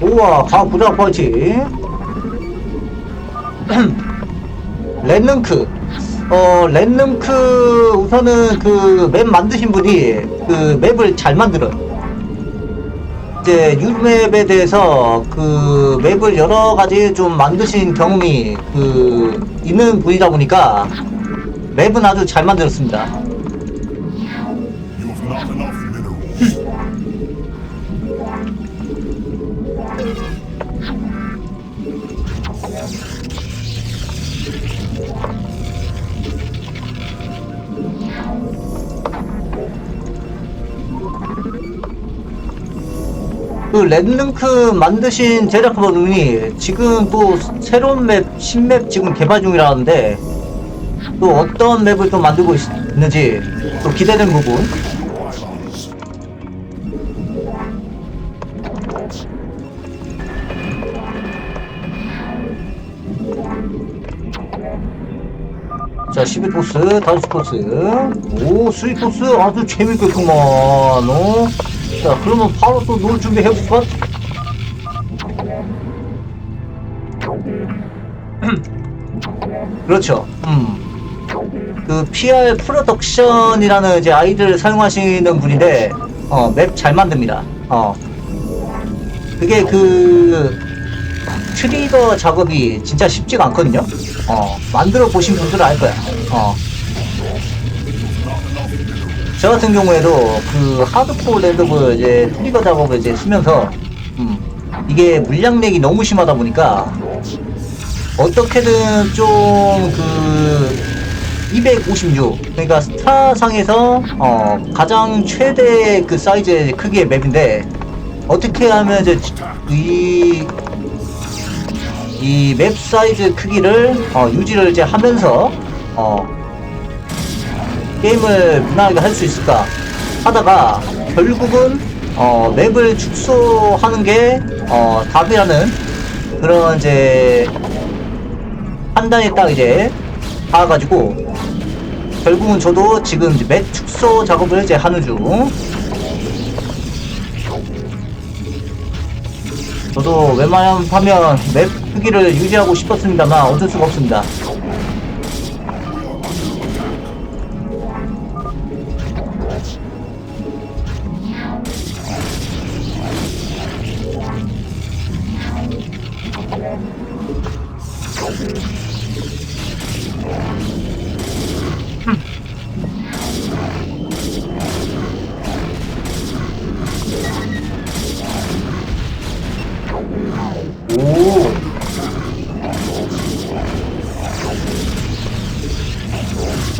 우와 가보자 펀치 랜능크. 어 랜능크 우선은 그 맵 만드신 분이 그 맵을 잘 만들어 이제 유맵에 대해서 그 맵을 여러 가지 좀 만드신 경험이 그 있는 분이다 보니까 맵은 아주 잘 만들었습니다. 그 랜능크 만드신 제작자분이 지금 또 새로운 맵, 신맵 지금 개발 중이라는데 또 어떤 맵을 또 만들고 있, 있는지 또 기대되는 부분. 자, 12토스, 5토스. 오, 스위토스 아주 재밌겠구만, 어? 자, 그러면 바로 또 놀 준비 해볼까? 그렇죠. 음. 그 PR 프로덕션이라는 이제 아이디를 사용하시는 분인데, 어, 맵 잘 만듭니다. 어. 그게 그, 트리거 작업이 진짜 쉽지가 않거든요. 어, 만들어 보신 분들은 알 거야. 어. 저 같은 경우에도 그 하드코어 랜덤을 이제 트리거 작업을 이제 쓰면서 음, 이게 물량렉이 너무 심하다 보니까 어떻게든 좀 그 256 그러니까 스타상에서 어 가장 최대 그 사이즈의 크기의 맵인데 어떻게 하면 이제 이 이 맵 사이즈 크기를 어, 유지를 이제 하면서 어, 게임을 무난하게 할 수 있을까 하다가 결국은 어, 맵을 축소하는 게 어, 답이라는 그런 이제 판단이 딱 이제 닿아가지고 결국은 저도 지금 이제 맵 축소 작업을 이제 하는 중 저도 웬만하면 맵 크기를 유지하고 싶었습니다만 어쩔 수가 없습니다.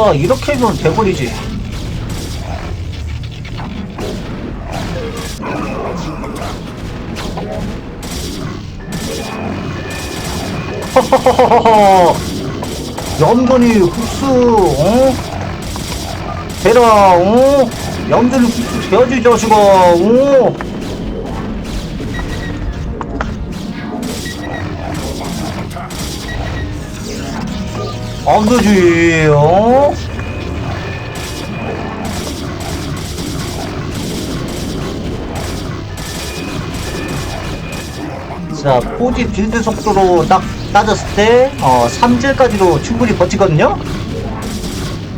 자, 이렇게 하면 돼버리지. 허허허허허. 염전이 흡수, 어? 대라, 어? 염전이 흡수 이 자식아, 어? 안 되지, 어? 자, 포지 빌드 속도로 딱 따졌을 때, 어, 3질까지도 충분히 버티거든요?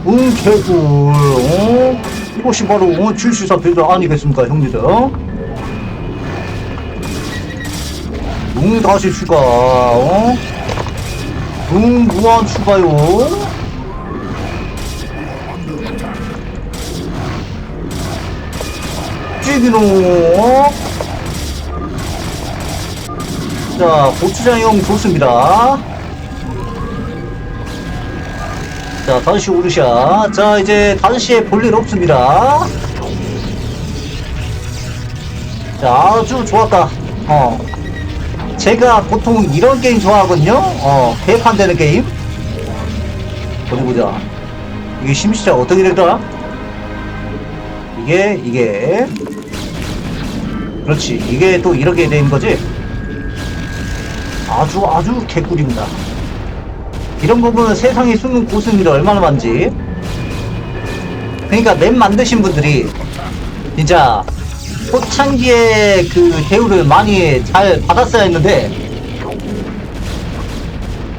응, 개꿀, 어? 이것이 바로, 어, 질시사 빌드 아니겠습니까, 형님들? 응, 다시 추가, 어? 응, 무한 추가요. 찌기노. 자, 고추장용 좋습니다. 자, 5시 오르샤. 자, 이제 5시에 볼일 없습니다. 자, 아주 좋았다. 어. 제가 보통 이런 게임 좋아하거든요. 어, 개판 되는 게임. 어디 보자. 이게 심시작 어떻게 되더라? 이게, 이게. 그렇지. 이게 또 이렇게 된 거지? 아주, 아주 개꿀입니다. 이런 부분은 세상에 숨은 고수님들 얼마나 많지 그러니까 맵 만드신 분들이 진짜 초창기에 그 대우를 많이 잘 받았어야 했는데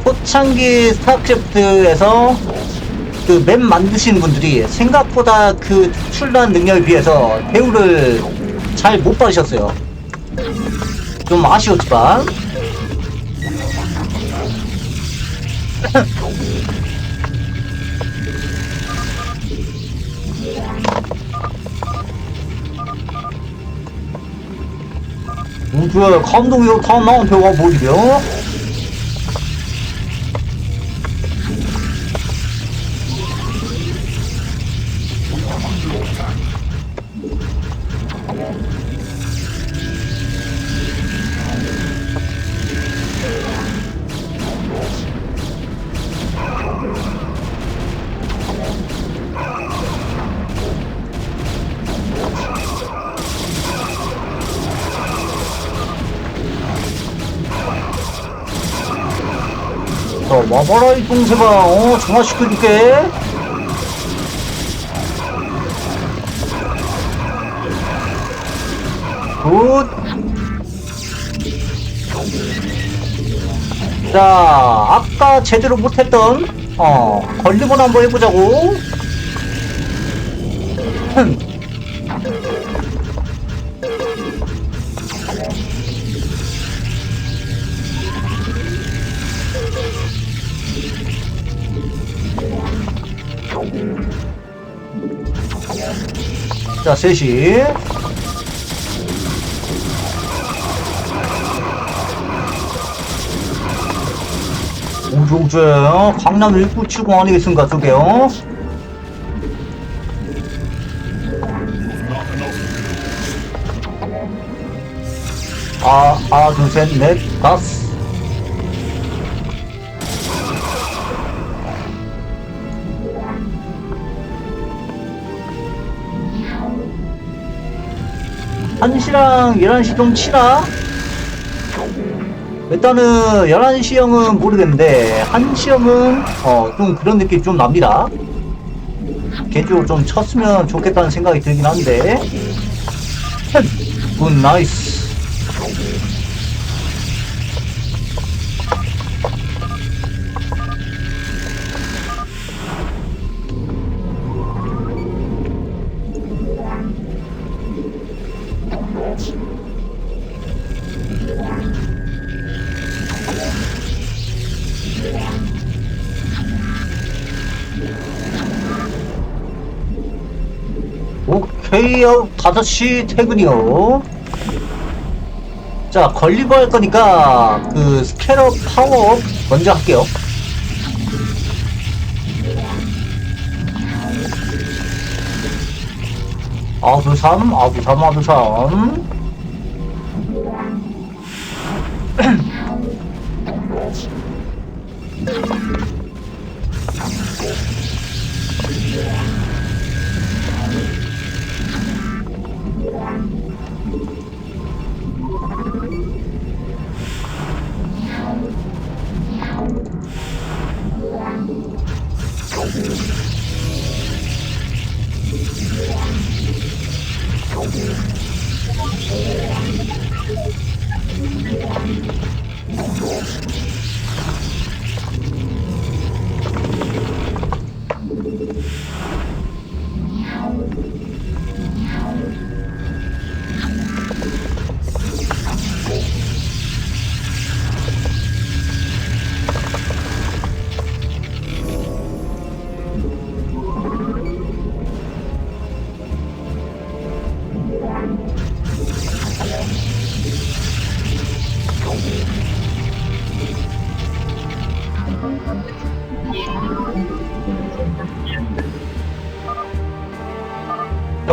초창기 스타크래프트에서 그 맵 만드신 분들이 생각보다 그 특출난 능력에 비해서 대우를 잘 못 받으셨어요. 좀 아쉬웠지만. 우주에 감동이 다 나한테 와버리려? 와봐라, 이 동생아. 어, 정화시켜줄게. 굿. 자, 아까 제대로 못했던, 어, 걸리본 한번 해보자고. 자, 셋이. 우주우주에 어? 강남 일구 치고 아니겠습니까, 저게요? 아, 하나, 둘, 셋, 넷, 다섯. 한시랑 11시 좀 치라. 일단은 11시 형은 모르겠는데 1시 형은 어 좀 그런 느낌 좀 납니다. 개인적으로 좀 쳤으면 좋겠다는 생각이 들긴 한데 굿 나이스 5시 퇴근이요. 자 걸리버 할 거니까 그 스캐너 파워 먼저 할게요. 아두삼 아두삼 아두삼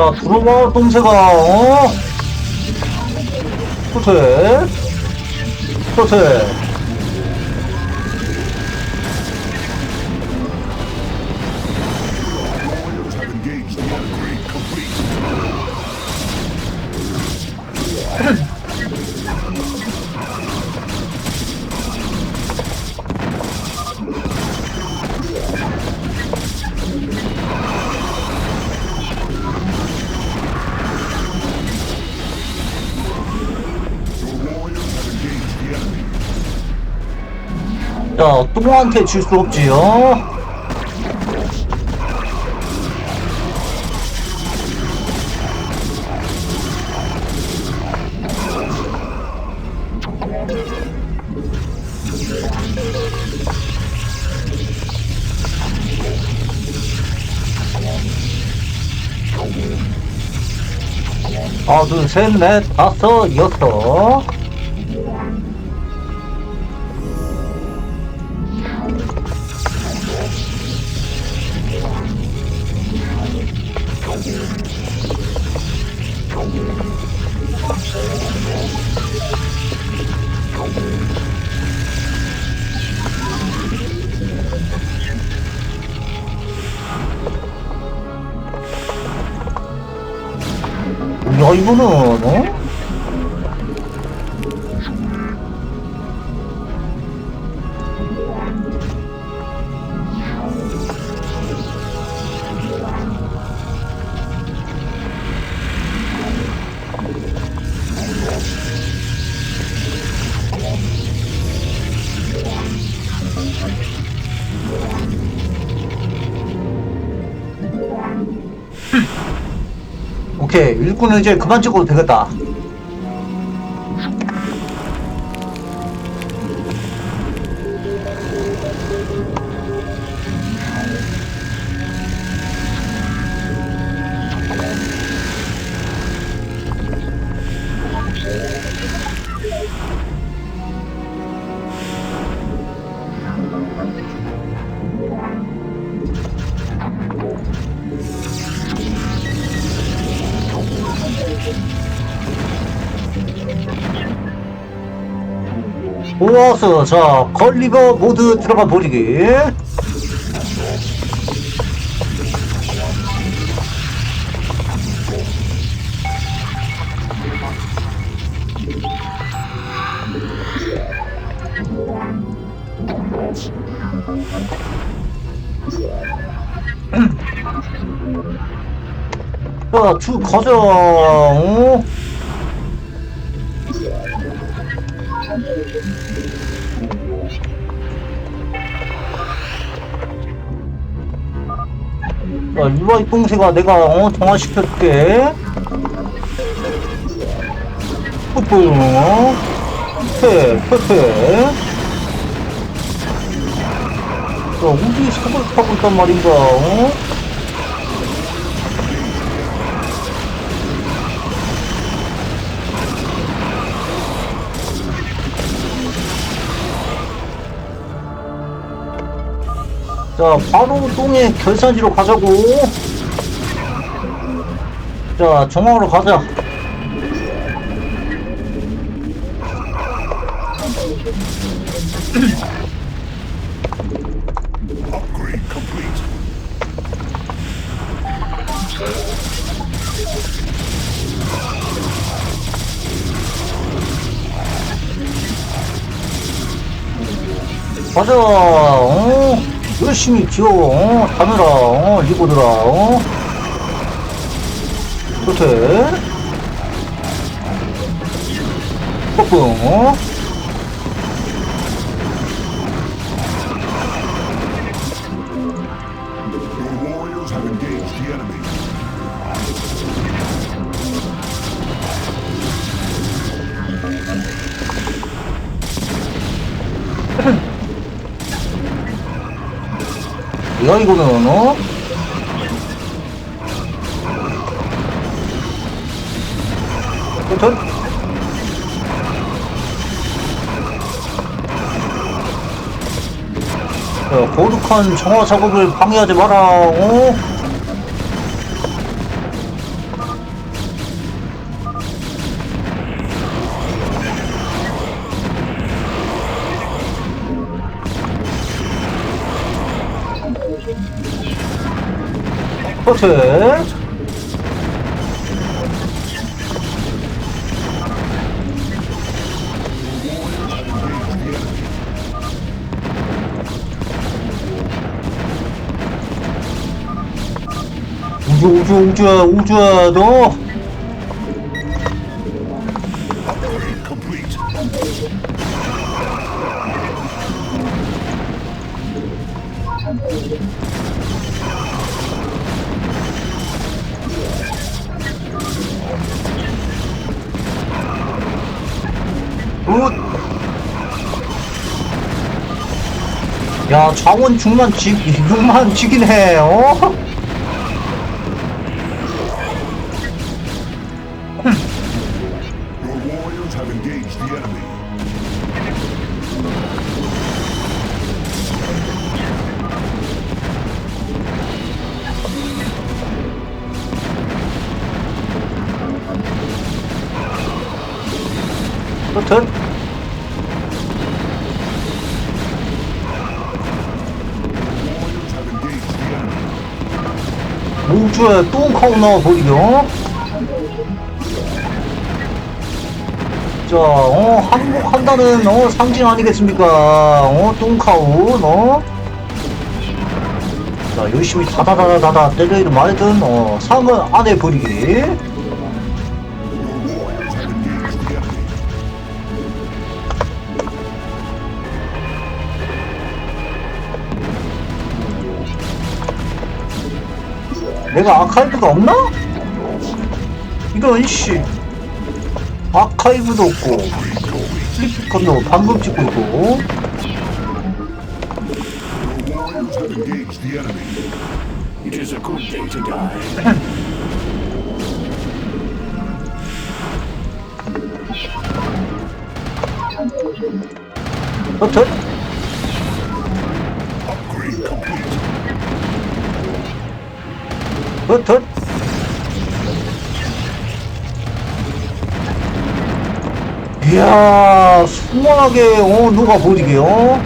자, 들어봐, 동생아, 어? 호텔. 호텔. 자, 똥한테 질 수 없지요. 하나, 둘, 셋, 넷, 다섯, 여섯. 야, 이거는, 오케이, 일꾼은 이제 그만 찍어도 되겠다. 모아서 자 걸리버 모드 들어가 버리기. 자쭉 가자 어? 자, 일로 와, 이뽕새가 내가, 어, 정화시켜줄게. 패, 패, 패. 자, 어디 사고를 타고 있단 말인가, 어? 자, 바로 똥의 결산지로 가자고. 자, 정황으로 가자. 가자, 어? 열심히 키워, 어? 다녀라, 어? 리고들아, 어? 좋대. 뽀뽕, 어? 1500원어? 전 야, 보드칸 정화 작업을 방해하지 마라, 어? 우주 우주 우주야 옹주야 너 야, 자원 6만 지, 6만 지기네, 어? Enemy. 우주에 똥카우 나와버리죠 자, 어, 항복한다는, 어, 상징 아니겠습니까? 어, 똥카우, 어? 자, 열심히 다다다다다다 때려이를 말든, 어, 상을 안에 버리기. 내가 아카이브가 없나? 이런, 씨. 아카이브도 없고, 슬리피컨도 방금 찍고 있고. Your warriors 여튼. 이야, 수월하게, 어, 녹아버리게요.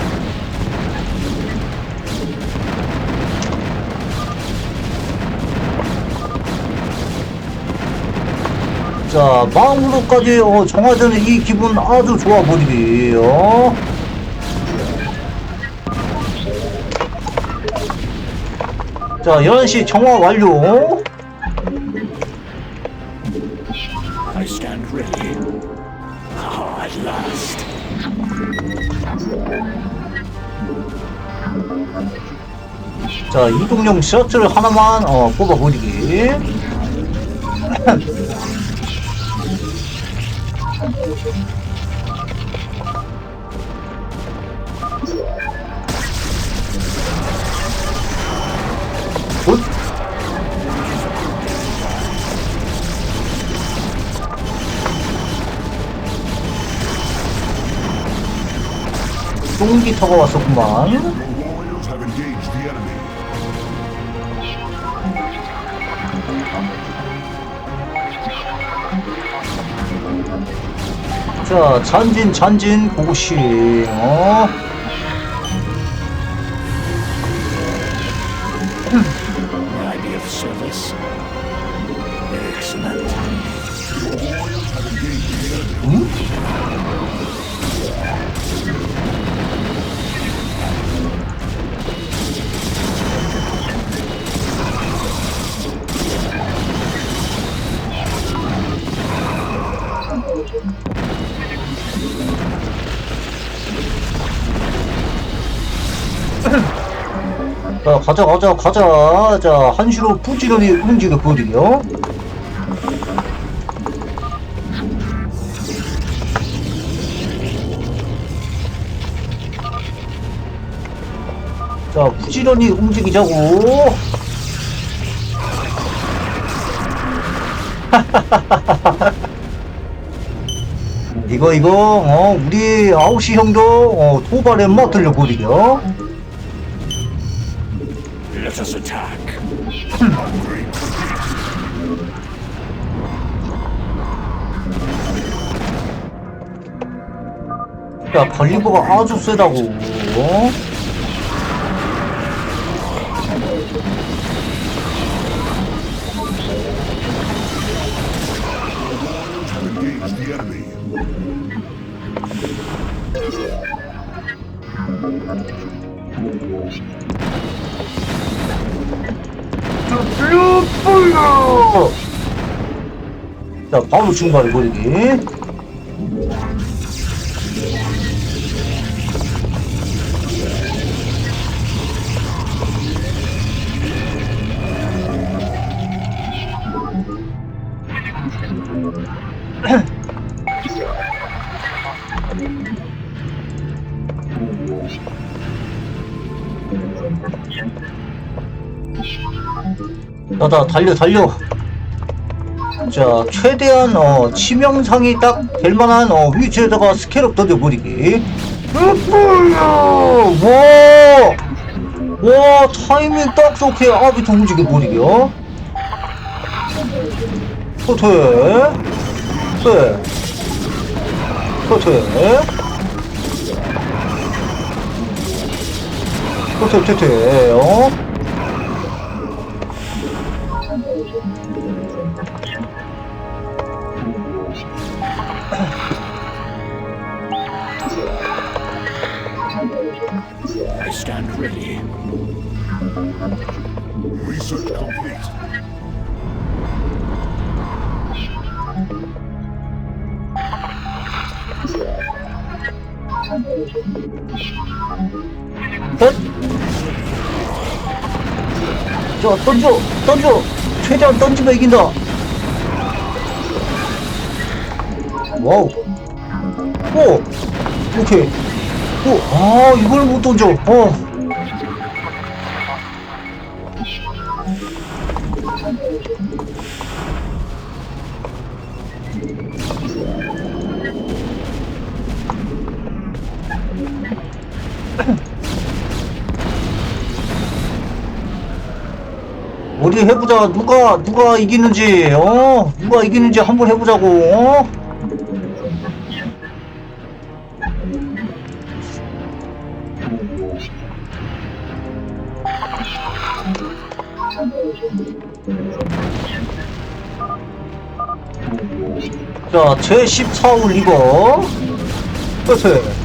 자, 마음으로까지, 어, 정화되는 이 기분 아주 좋아 어. 자, 11시 정화 완료. I stand ready. At last. 자, 이동용 셔틀 하나만 어, 뽑아버리기. 똥기터가 왔었구만. 자, 잔진, 잔진, 고고씨, 어. 자, 가자, 가자, 가자. 자, 한시로 부지런히 움직여 버리요. 자, 부지런히 움직이자고. 이거, 이거, 어, 우리 아웃시 형도, 어, 도발에 맞들려 버리죠. 야, 갈리버가 아주 세다고. 어? 어. 자, 바로 중발에 버리기. 아, 나다 달려 달려. 자 최대한 어 치명상이 딱 될만한 어 위치에다가 스케럽 던져버리기. 으뿌요 와와 타이밍 딱 좋게 아비통 움직여버리기요. 토토에 네 토토에 토토에 토토에 어 자, 던져! 던져! 최대한 던지면 이긴다! 와우! 오! 오케이! 오! 아, 이걸 못 던져! 어! 우리 해보자. 누가, 누가 이기는지, 어? 누가 이기는지 한번 해보자고, 어? 자, 제 14홀 리거. 끝에.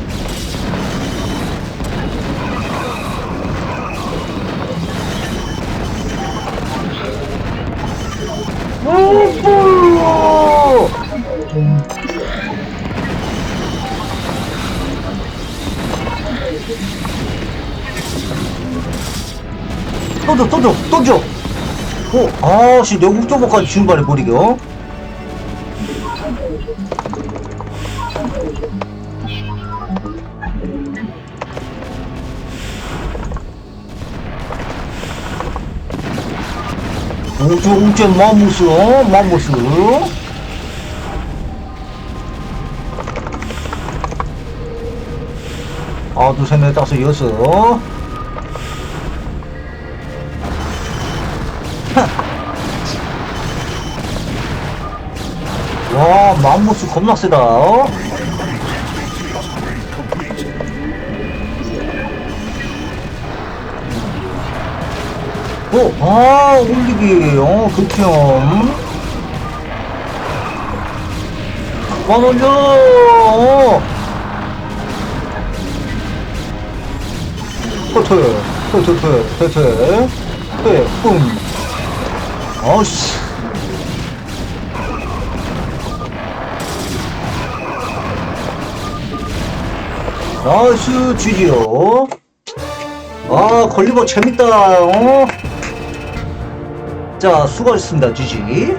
던져 던져 던져. 오 아씨 내국조보까지 중발해 버리겨 우주 우주 마무스 어? 마무스. 하나 둘셋넷 다섯 여섯 와 마무스 겁나 세다 어? 어, 아, 올리기, 어, 극혐. 그만 올려, 어. 터트, 터트, 터트, 터트, 네, 뿜. 어씨. 나이스, GG요. 아, 걸리버 재밌다, 어? 자, 수고하셨습니다, GG.